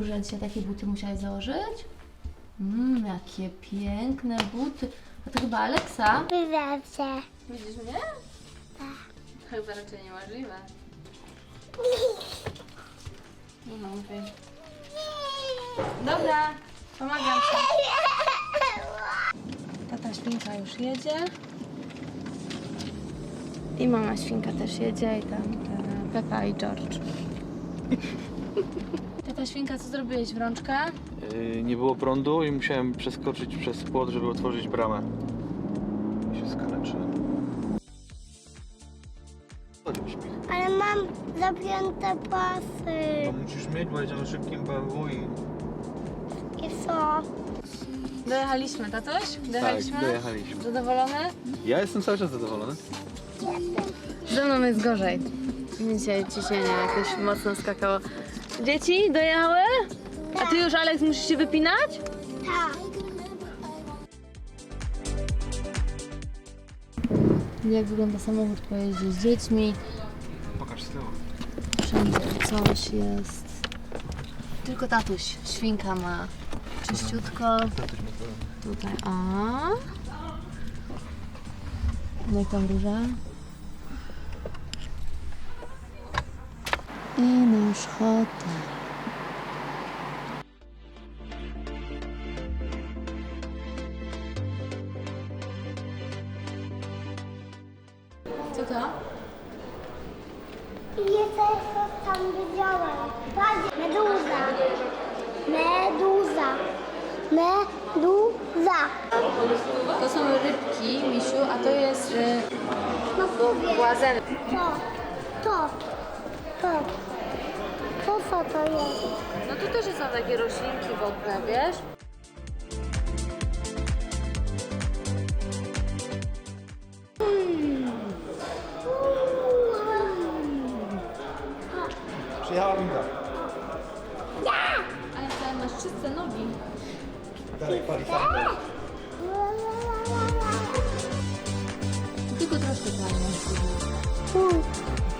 Że dzisiaj takie buty musiałeś założyć? Mmm, jakie piękne buty. A to chyba Aleksa. Wywracę. Widzisz mnie? Tak. Chyba raczej niemożliwe. No mówię. Dobra, pomagam ci. Tata świnka już jedzie. I mama świnka też jedzie i tam e, Pepa i George. Tata świnka, co zrobiłeś w rączkę? Yy, nie było prądu i musiałem przeskoczyć przez płot, żeby otworzyć bramę. I się skaleczyłem. Ale mam zapięte pasy. To musisz mieć, bo jedziemy szybkim BMW i... I co? Dojechaliśmy, tatoś? Dojechaliśmy? Tak, dojechaliśmy. Zadowolony? Ja jestem cały czas zadowolony. Ze mną jest gorzej. Dzisiaj ciśnienie jakoś mocno skakało. Dzieci dojechały? A ty już, Aleks, musisz się wypinać? Tak. Jak wygląda samochód po jeździe z dziećmi? Pokaż z tyłu. Wszędzie coś jest. Tylko tatuś, świnka ma czyściutko. Tutaj, a. No i tam róża. I nasz hotel. Co to? I jeszcze co tam widziałem. Patrz, meduza. Meduza. Meduza. To są rybki, misiu, a to jest y, No. To. To. To. To co to jest? No tu też są takie roślinki wodne, wiesz? Przyjechała winda. Ale tam masz czyste nogi. Dalej, palisander. Tylko troszkę fajnie. Mm. I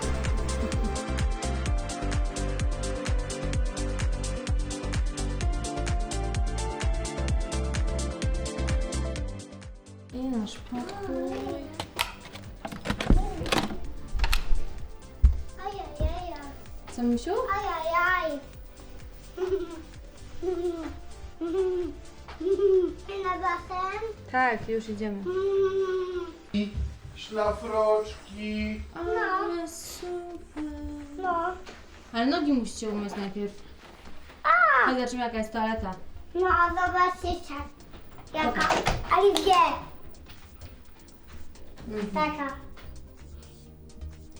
Co, misiu? Ajajaj. Na basen? Tak, już idziemy. Szlafroczki. Ale super. No. Ale nogi musicie umyć najpierw. Chodź, zobaczymy jaka jest toaleta. No, zobaczcie. Jaka? Ale gdzie? Taka.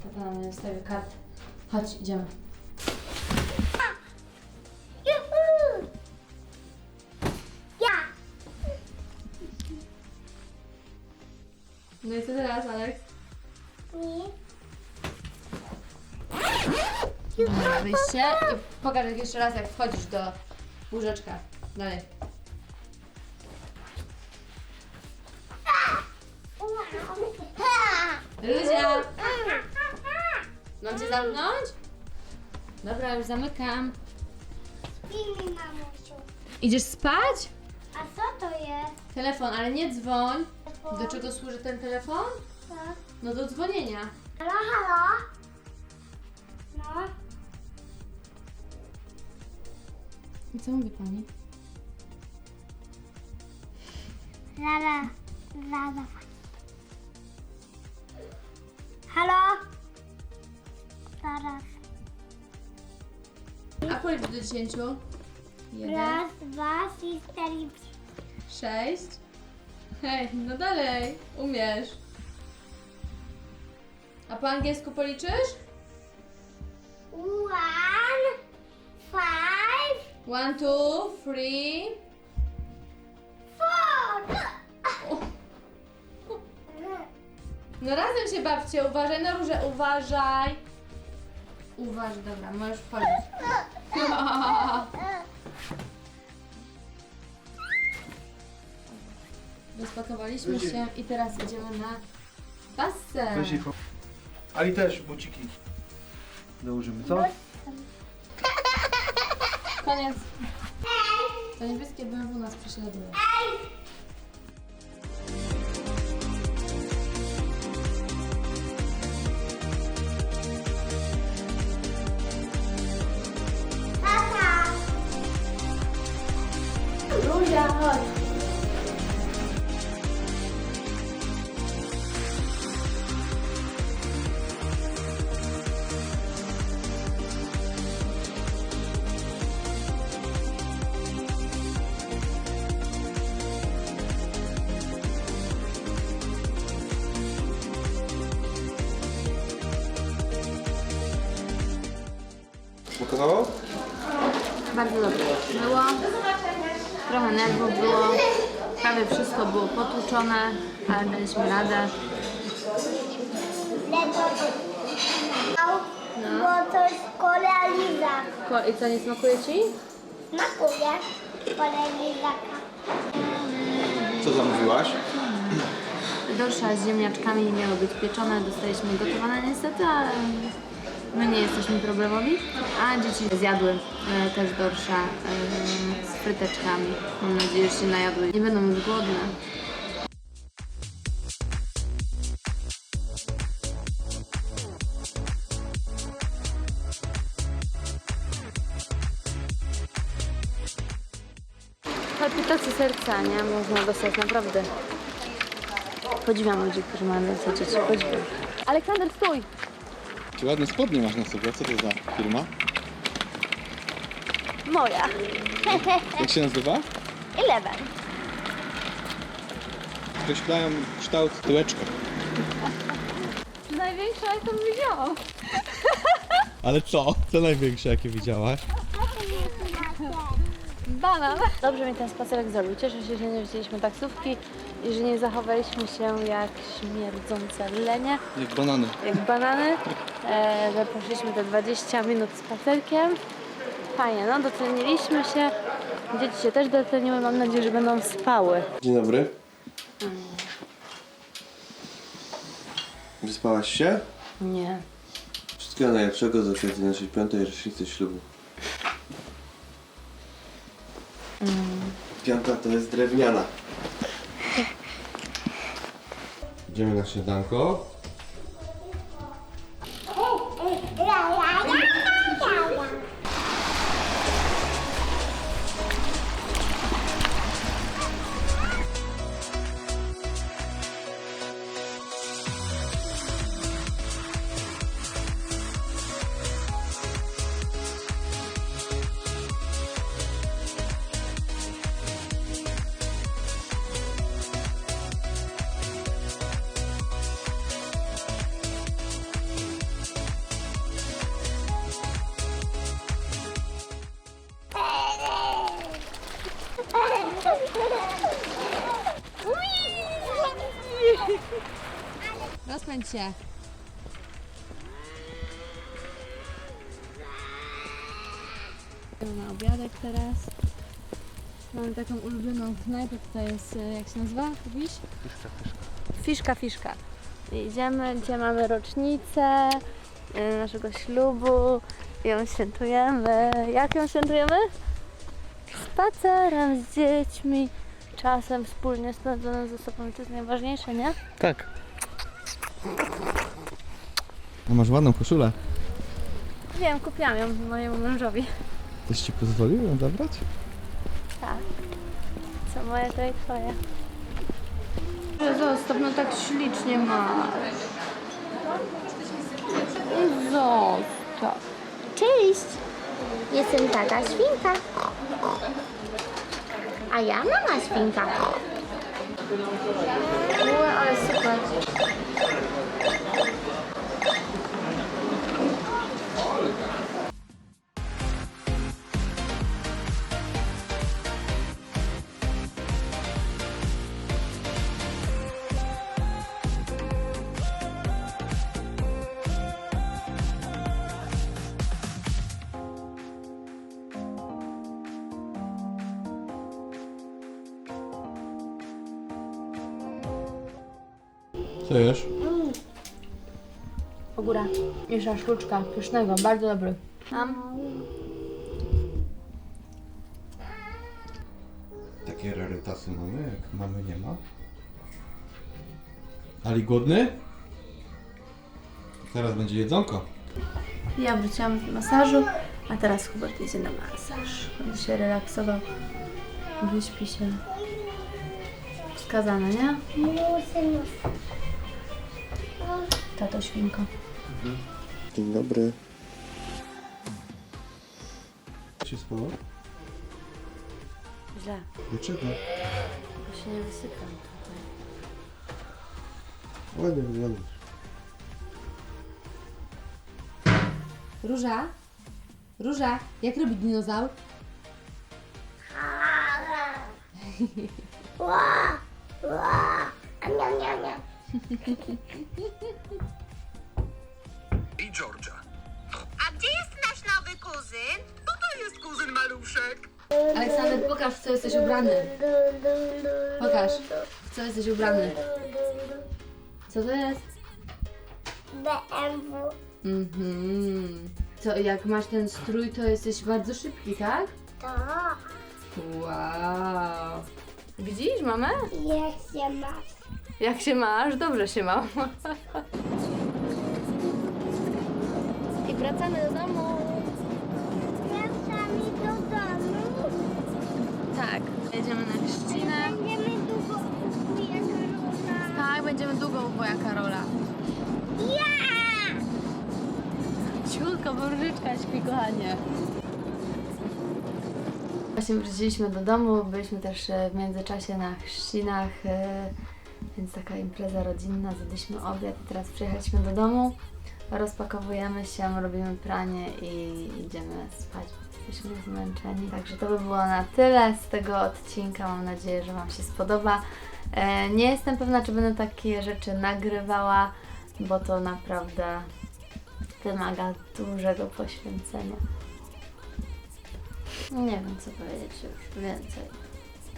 Tata nam nie wstawi kart. Chodź, idziemy. No i co teraz, Aleks? Nie. Dobra, wyjście i pokaż jak jeszcze raz, jak wchodzisz do łóżeczka. Dalej. Luzia! Mam cię zamknąć? Dobra, już zamykam. Spij mi, mamusiu. Idziesz spać? A co to jest? Telefon, ale nie dzwoń. Do czego służy ten telefon? Tak. No do dzwonienia. Halo, halo? No. I co mówi pani? Zaraz, zaraz. Halo? Zaraz. A policz do dziesięciu. Jeden, Raz, dwa, trzy, cztery. sześć. Hej, no dalej. Umiesz. A po angielsku policzysz? One, five, One, two, three. four. No razem się bawcie, uważaj na róże, uważaj. Uważaj, dobra, możesz wchodzić. Rozpakowaliśmy się i teraz idziemy na basen. Weź jej po... Ali też buciki. Dołożymy, co? Koniec. To niebieskie BMW nas prześladuje. Nerwów było. Prawie wszystko było potłuczone, ale daliśmy radę. Lewo. Bo to jest kolalizak. Ko- I co, nie smakuje Ci? Na kubie kolalizaka. Co zamówiłaś? Dorsza z ziemniaczkami miały być pieczone, dostaliśmy gotowane niestety, ale my nie jesteśmy problemowi. A dzieci zjadły e, też dorsza e, z fryteczkami. Mam nadzieję, że się najadły. Nie będą już głodne. Palpitacji serca, nie? Można dostać naprawdę. Podziwiam ludzi, którzy mają więcej dzieci. Podziwiam. Aleksander, stój! Czy ładne spodnie masz na sobie? Co to za firma? Moja. Jak się nazywa? Eleven. Określają kształt tyłeczka. Największa, jaką widziałam. Ale co? Co największe jakie widziałaś? Banan. Dobrze mi ten spacerek zrobił. Cieszę się, że nie wzięliśmy taksówki i że nie zachowaliśmy się jak śmierdzące lenie, Jak banany. jak banany. E, że poszliśmy te 20 minut spacerkiem. Fajnie, no doceniliśmy się. Dzieci się też doceniły. Mam nadzieję, że będą spały. Dzień dobry. Wyspałaś się? Nie. Wszystkiego najlepszego z okazji naszej piątej rocznicy ślubu. Piąta to jest drewniana. Idziemy na śniadanko. Rozpędź się. Idziemy na obiadek teraz. Mamy taką ulubioną knajpę, tutaj jest, e, jak się nazywa? Mówisz? Fiszka, fiszka. I Idziemy, gdzie mamy rocznicę e, naszego ślubu. Ją świętujemy. Jak ją świętujemy? Spacerem z dziećmi. Czasem wspólnie spędzonym ze sobą. To jest najważniejsze, nie? Tak. No masz ładną koszulę. Wiem, kupiłam ją mojemu mężowi. Ktoś ci pozwolił ją zabrać? Tak. Co moje, to i twoje. Zostaw, no tak ślicznie ma. Zostaw. Cześć. Jestem tata świnka. A ja mama świnka. Ue, ale Co jesz? Ogóra. Jeszcze sztuczka pysznego, bardzo dobry. Mam. takie rarytasy mamy, jak mamy nie ma. Ali głodny? Teraz będzie jedzonko. Ja wróciłam z masażu, a teraz Hubert idzie na masaż. Będzie się relaksował. Wyśpi się. Wskazane, nie? Muszę. Tato świnko. Dzień dobry. się spało? Źle. Dlaczego? Bo się nie wysypiam tutaj. Ładnie wyglądasz. Róża? Róża, jak robi dinozaur? Ła! Ła! A miau, miau, miau. i Georgia. A gdzie jest nasz nowy kuzyn? To to jest kuzyn maluszek. Aleksander, pokaż, w co jesteś ubrany. Pokaż, w co jesteś ubrany. Co to jest? BMW. Mhm. Co, jak masz ten strój, to jesteś bardzo szybki, tak? To Wow. Widzisz, mamę? jak się masz. Jak się masz? Dobrze się mam. I wracamy do domu. Wracamy do domu. Tak, jedziemy na Chrzcinę. Będziemy długo ukujać Karola. Tak, będziemy długo u wuja Karola. Ja! Cichutko, bo różyczka śpi, kochanie. Właśnie wróciliśmy do domu, byliśmy też e, w międzyczasie na chrzcinach, e, więc taka impreza rodzinna, zjedliśmy obiad i teraz przyjechaliśmy do domu, rozpakowujemy się, robimy pranie i idziemy spać, jesteśmy zmęczeni. Także to by było na tyle z tego odcinka, mam nadzieję, że Wam się spodoba. E, Nie jestem pewna, czy będę takie rzeczy nagrywała, bo to naprawdę wymaga dużego poświęcenia. Nie wiem, co powiedzieć już więcej.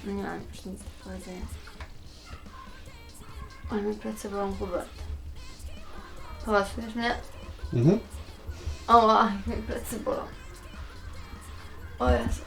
Nie mam już nic do powiedzenia. Ale mi plecy bolą Hubert. Popatrz, mnie? Mhm. O, mi plecy bolą. O Jezus.